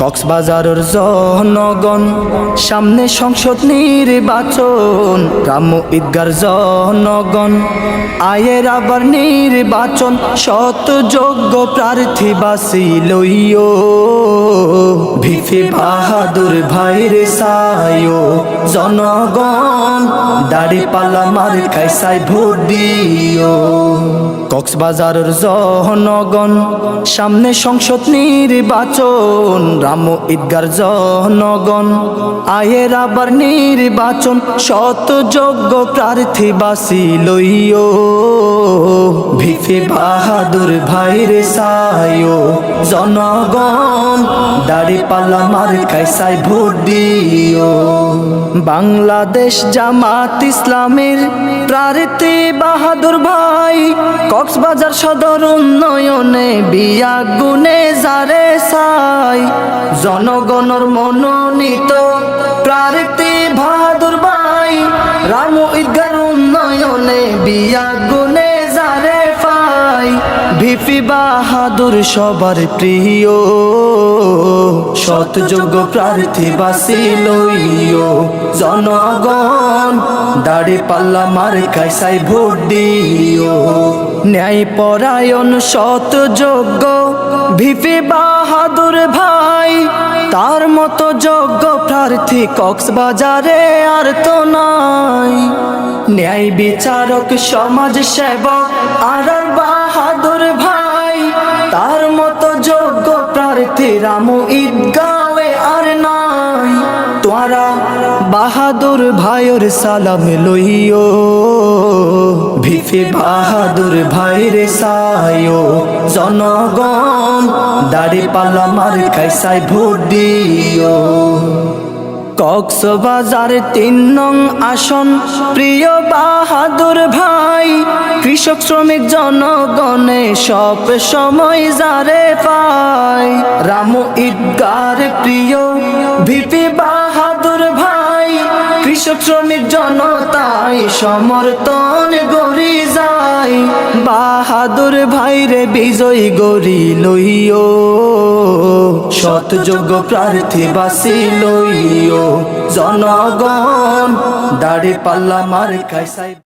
কক্সবাজারের জনগণ, সামনে সংসদ নির্বাচন রাম ঈদগার জনগণ, আয়ের আবার নির্বাচন শত যোগ্য প্রার্থী বাসি লইও। ভিফি বাহাদুর ভাইরে সায়ো জনগণ দাড়ি পাল্লা মার খাইসাই ভোট দিও। কক্সবাজারের জনগণ, সামনে সংসদ নির্বাচন, রাম ঈদগার জনগণ, আয়ের আবার নির্বাচন শত যোগ্য প্রার্থী বাসি লইও। ভিফি বাহাদুর ভাইরে সায়ো? জনগণ, দাড়ি পাল্লা মার খাইসাই ভোট দিও। বাংলাদেশ জামাত ইসলামের প্রার্থী বাহাদুর ভাই, কক্সবাজার সদর উন্নয়নে বিয়া গুনে যারে সাই জনগণর মনোনীত প্রার্থী বাহাদুর ভাই, রাম ঈদগার উন্নয়নে বিয়া ভিপি বাহাদুর সবার প্রিয়। সতযোগ্য প্রার্থী বাসি লইও জনগণ, দাড়ি পাল্লা মার কাইসাই ভোট দিও। ন্যায় পরায়ণ সতযোগ্য ভিপি বাহাদুর ভাই। তার মতো যোগ্য প্রার্থী কক্সবাজারে আর তো নাই। ন্যায় বিচারক, সমাজ সেবক, আর বাহাদুর রামু ঈদগাঁওয়ে আর নাই তোরা বাহাদুর ভাইয়ের সালাম লইও ভিফি বাহাদুর ভাইরে সায়ো জনগণ দাড়ি পাল্লা মার খাইসাই ভোট দিও কক্সবাজার তিন নং আসন, প্রিয় বাহাদুর ভাই, কৃষক শ্রমিক জনগণে সব সময় যারে রাম ঈদগার প্রিয়, ভিপি বাহাদুর ভাই কৃষক শ্রমিক জনতাই সমর্থন গড়ি যায়। বাহাদুর ভাইরে বিজয় গড়ি লইও সতযোগ্য প্রার্থী বাসি লইও। জনগণ, দাড়ি পাল্লা মার খাইসাই